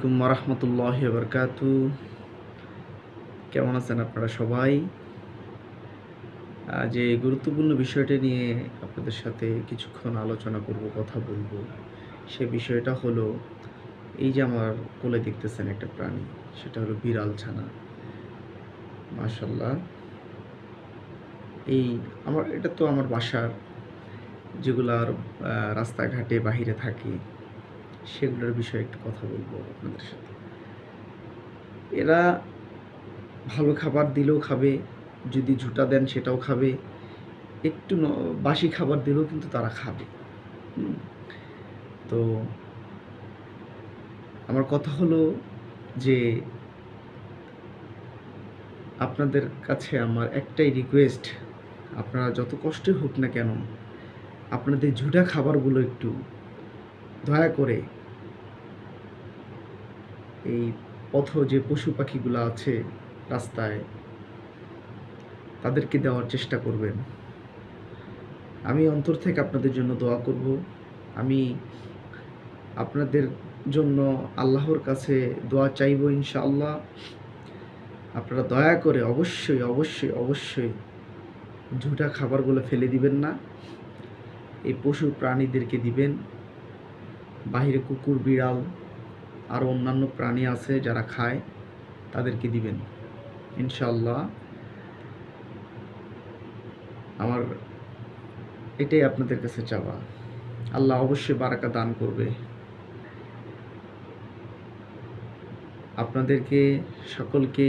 আলাইকুম রহমতুল্লাহ বরকাতু কেমন আছেন আপনারা সবাই? যে গুরুত্বপূর্ণ বিষয়টি নিয়ে আপনাদের সাথে কিছুক্ষণ আলোচনা করব কথা বলব। সে বিষয়টা হলো এই যে আমার কোলে দেখতেছেন একটা প্রাণী সেটা হলো বিড়াল ছানা। মাশাল্লাহ এই আমার এটা তো আমার বাসার যেগুলো আহ, রাস্তাঘাটে বাহিরে থাকে। সেগুলোর বিষয়ে একটু কথা বলব আপনাদের সাথে। এরা ভালো খাবার দিলেও খাবে, যদি ঝুটা দেন সেটাও খাবে। একটু বাসি খাবার দিলেও কিন্তু তারা খাবে। তো আমার কথা হলো যে আপনাদের কাছে আমার একটাই রিকোয়েস্ট আপনারা যত কষ্টে হোক না কেন, আপনাদের ঝুটা খাবারগুলো একটু দয়া করে এই পথ যে পশু পাখিগুলো আছে রাস্তায়, তাদেরকে দেওয়ার চেষ্টা করবেন। আমি অন্তর থেকে আপনাদের জন্য দোয়া করব। আমি আপনাদের জন্য আল্লাহর কাছে দোয়া চাইব ইনশাআল্লাহ। আপনারা দয়া করে অবশ্যই অবশ্যই অবশ্যই ঝুটা খাবারগুলো ফেলে দিবেন না। এই পশু প্রাণীদেরকে দিবেন। বাইরে কুকুর, বিড়াল আরও অন্যান্য প্রাণী আছে যারা খায়, তাদেরকে দিবেন। ইনশাল্লাহ আমার এটাই আপনাদের কাছে চাওয়া। আল্লাহ অবশ্যই বারাকা দান করবে। আপনাদেরকে সকলকে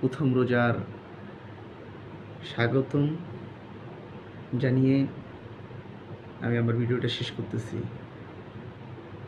প্রথম রোজার স্বাগতম জানিয়ে আমি আমার ভিডিওটা শেষ করতেছি।